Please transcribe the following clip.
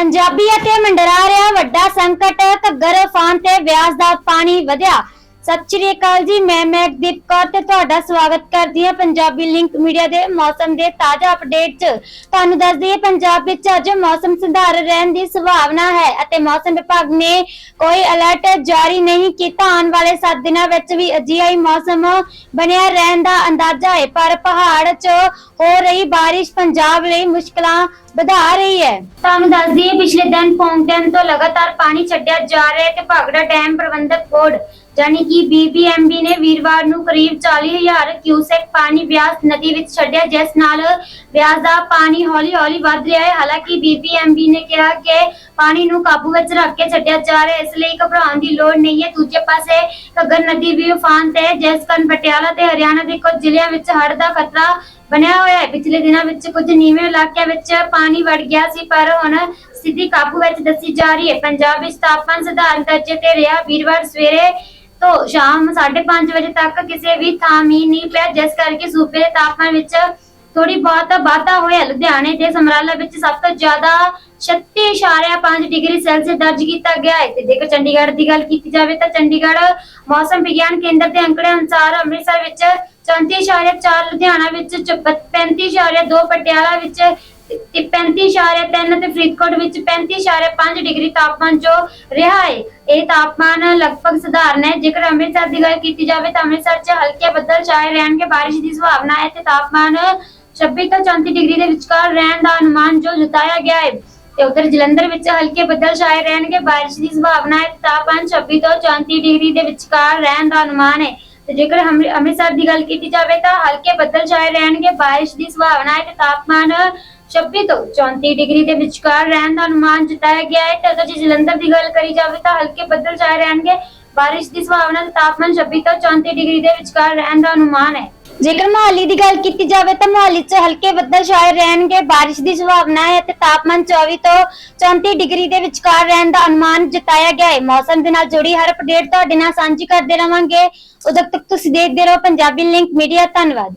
ਪੰਜਾਬੀ ਅਤੇ ਮੰਡਰਾ ਰਿਹਾ ਵੱਡਾ ਸੰਕਟ ਘੱਗਰ ਫਾਨ ਤੇ ਵਿਆਜ ਦਾ ਪਾਣੀ ਵਧਿਆ। ਸਤਿ ਸ਼੍ਰੀ ਅਕਾਲ ਜੀ, ਮੈਂ ਮੈਗਦੀਪ ਕੌਰ ਤੇ ਤੁਹਾਡਾ ਸਵਾਗਤ ਕਰਦੀ ਹਾਂ ਪੰਜਾਬੀ ਲਿੰਕ ਮੀਡੀਆ ਦੇ ਮੌਸਮ ਦੇ ਤਾਜ਼ਾ ਅਪਡੇਟ 'ਚ। ਤੁਹਾਨੂੰ ਦੱਸ ਦਈਏ, ਪੰਜਾਬ ਵਿੱਚ ਅੱਜ ਮੌਸਮ ਸੁਧਾਰ ਰਹਿਣ ਦੀ ਸੰਭਾਵਨਾ ਹੈ ਅਤੇ ਮੌਸਮ ਵਿਭਾਗ ਨੇ ਕੋਈ ਅਲਰਟ ਜਾਰੀ ਨਹੀਂ ਕੀਤਾ। ਆਉਣ ਵਾਲੇ 7 ਦਿਨਾਂ ਵਿੱਚ ਵੀ ਅਜਿਹਾ ਹੀ ਮੌਸਮ ਬਣਿਆ ਰਹਿਣ ਦਾ ਅੰਦਾਜ਼ਾ ਹੈ, ਪਰ ਪਹਾੜ 'ਚ ਹੋ ਰਹੀ ਬਾਰਿਸ਼ ਪੰਜਾਬ ਲਈ ਮੁਸ਼ਕਲਾਂ ਵਧਾ ਰਹੀ ਹੈ। ਤੁਹਾਨੂੰ ਦੱਸ ਦਈਏ, ਪਿਛਲੇ ਦਿਨ ਪੌਂਗ ਡੈਮ ਤੋਂ ਲਗਾਤਾਰ ਪਾਣੀ ਛੱਡਿਆ ਜਾ ਰਿਹਾ ਹੈ ਤੇ ਭਾਗੜਾ ਡੈਮ ਪ੍ਰਬੰਧਕ ਬੋਰਡ ਯਾਨੀ ਕਿ ਬੀਬੀਐਮਬੀ ਨੇ ਵੀਰਵਾਰ ਨੂੰ ਕਰੀਬ 40000 ਕਿਊਸੈਕ ਪਾਣੀ ਬਿਆਸ ਨਦੀ ਵਿੱਚ ਛੱਡਿਆ ਜਿਸ ਨਾਲ ਬਿਆਸ ਦਾ ਪਾਣੀ ਹੌਲੀ-ਹੌਲੀ ਵੱਧ ਰਿਹਾ ਹੈ। ਹਾਲਾਂਕਿ ਬੀਬੀਐਮਬੀ ਨੇ ਕਿਹਾ ਕਿ ਪਾਣੀ ਨੂੰ ਕਾਬੂ ਵਿੱਚ ਰੱਖ ਕੇ ਛੱਡਿਆ ਜਾ ਰਿਹਾ ਇਸ ਲਈ ਘਬਰਾਉਣ ਦੀ ਲੋੜ ਨਹੀਂ ਹੈ। ਦੂਜੇ ਪਾਸੇ ਘੱਗਰ ਨਦੀ ਵੀ ਉਫਾਨ ਤੇ ਹੈ, ਜਿਸ ਕਾਰਨ ਪਟਿਆਲਾ ਤੇ ਹਰਿਆਣਾ ਦੇ ਕੁਝ ਜ਼ਿਲ੍ਹਿਆਂ ਵਿੱਚ ਹੜ੍ਹ ਦਾ ਖਤਰਾ ਬਣਿਆ ਹੋਇਆ ਹੈ। ਪਿਛਲੇ ਦਿਨਾਂ ਵਿੱਚ ਕੁਝ ਨੀਵੇਂ ਇਲਾਕਿਆਂ ਵਿੱਚ ਪਾਣੀ ਵੜ ਗਿਆ ਸੀ, ਪਰ ਹੁਣ ਸਥਿਤੀ ਕਾਬੂ ਵਿੱਚ ਦੱਸੀ ਜਾ ਰਹੀ ਹੈ। ਪੰਜਾਬ ਵਿੱਚ ਤਾਪਮਾਨ ਸਧਾਰਨ ਦਰਜੇ ਤੇ ਰਿਹਾ। ਵੀਰਵਾਰ ਸਵੇਰੇ ਤੋਂ ਸ਼ਾਮ 5:30 ਵਜੇ ਤੱਕ ਕਿਸੇ ਵੀ ਥਾਂ ਮੀਂਹ ਨਹੀਂ ਪਿਆ। ਜਿਸ ਕਰਕੇ ਸੂਬੇ ਦੇ ਤਾਪਮਾਨ ਵਿੱਚ ਥੋੜੀ ਬਹੁਤ ਵਾਧਾ ਹੋਇਆ। ਲੁਧਿਆਣੇ ਤੇ ਸਮਰਾਲਾ ਵਿੱਚ ਸਭ ਤੋਂ ਜ਼ਿਆਦਾ 36.5 ਡਿਗਰੀ ਸੈਲਸੀਅਸ ਦਰਜ ਕੀਤਾ ਗਿਆ ਹੈ। ਤੇ ਜੇਕਰ ਚੰਡੀਗੜ੍ਹ ਦੀ ਗੱਲ ਕੀਤੀ ਜਾਵੇ ਤਾਂ ਚੰਡੀਗੜ੍ਹ ਮੌਸਮ ਵਿਗਿਆਨ ਕੇਂਦਰ ਦੇ ਅੰਕੜੇ ਅਨੁਸਾਰ ਅੰਮ੍ਰਿਤਸਰ ਵਿੱਚ 34.4 ਲੁਧਿਆਣਾ ਵਿੱਚ 35.2 ਪਟਿਆਲਾ ਵਿੱਚ 35.3 ਤੇ ਫਰੀਦਕੋਟ ਵਿੱਚ 35.5 ਡਿਗਰੀ ਤਾਪਮਾਨ ਜੋ ਰਿਹਾ ਹੈ, ਇਹ ਤਾਪਮਾਨ ਲਗਭਗ ਸਧਾਰਨ ਹੈ। ਜੇਕਰ ਅੰਮ੍ਰਿਤਸਰ ਦੀ ਗੱਲ ਕੀਤੀ ਜਾਵੇ ਤਾਂ ਅੰਮ੍ਰਿਤਸਰ 'ਚ ਹਲਕੇ ਬੱਦਲ ਛਾਏ ਰਹਿਣਗੇ। ਬਾਰਿਸ਼ ਦੀ ਸੰਭਾਵਨਾ ਹੈ ਤੇ ਤਾਪਮਾਨ 26 ਤੋਂ 34 ਡਿਗਰੀ ਦੇ ਵਿਚਕਾਰ ਰਹਿਣ ਦਾ ਅਨੁਮਾਨ ਜੋ ਜਤਾਇਆ ਗਿਆ ਹੈ। ਤੇ ਉਧਰ ਜਲੰਧਰ ਵਿੱਚ ਹਲਕੇ ਬੱਦਲ ਛਾਏ ਰਹਿਣਗੇ। ਬਾਰਿਸ਼ ਦੀ ਸੰਭਾਵਨਾ ਹੈ। ਤਾਪਮਾਨ 26 ਤੋਂ 34 ਡਿਗਰੀ ਦੇ ਵਿਚਕਾਰ ਰਹਿਣ ਦਾ ਅਨੁਮਾਨ ਹੈ। ਤੇ ਜੇਕਰ ਅੰਮ੍ਰਿਤਸਰ ਦੀ ਗੱਲ ਕੀਤੀ ਜਾਵੇ ਤਾਂ ਹਲਕੇ ਬੱਦਲ ਛਾਏ ਰਹਿਣਗੇ। ਬਾਰਿਸ਼ ਦੀ ਸੰਭਾਵਨਾ ਹੈ ਤੇ ਤਾਪਮਾਨ 26 ਤੋਂ 34 ਡਿਗਰੀ ਦੇ ਵਿਚਕਾਰ ਰਹਿਣ ਦਾ ਅਨੁਮਾਨ ਜਤਾਇਆ ਗਿਆ ਹੈ। ਤੇ ਅਗਰ ਜੇ ਜਲੰਧਰ ਦੀ ਗੱਲ ਕਰੀ ਜਾਵੇ ਤਾਂ ਹਲਕੇ ਬੱਦਲ ਛਾਏ ਰਹਿਣਗੇ। ਬਾਰਿਸ਼ ਦੀ ਸੰਭਾਵਨਾ ਤੇ ਤਾਪਮਾਨ 26 ਤੋਂ 34 ਡਿਗਰੀ ਦੇ ਵਿਚਕਾਰ ਰਹਿਣ ਦਾ ਅਨੁਮਾਨ ਹੈ। ਜੇਕਰ ਮੋਹਾਲੀ ਦੀ ਗੱਲ ਕੀਤੀ ਜਾਵੇ ਤਾਂ ਮੋਹਾਲੀ 'ਚ ਹਲਕੇ ਬੱਦਲ ਛਾਏ ਰਹਿਣਗੇ, ਬਾਰਿਸ਼ ਦੀ ਸੰਭਾਵਨਾ ਹੈ ਅਤੇ ਤਾਪਮਾਨ 24 ਤੋਂ 34 ਡਿਗਰੀ ਦੇ ਵਿਚਕਾਰ ਰਹਿਣ ਦਾ ਅਨੁਮਾਨ ਜਤਾਇਆ ਗਿਆ ਹੈ। ਮੌਸਮ ਦੇ ਨਾਲ ਜੁੜੀ ਹਰ ਅਪਡੇਟ ਤੁਹਾਡੇ ਨਾਲ ਸਾਂਝੀ ਕਰਦੇ ਰਵਾਂਗੇ। ਉਦੋਂ ਤੱਕ ਤੁਸੀਂ ਦੇਖਦੇ ਰਹੋ ਪੰਜਾਬੀ ਲਿੰਕ ਮੀਡੀਆ ਧੰਨਵਾਦ।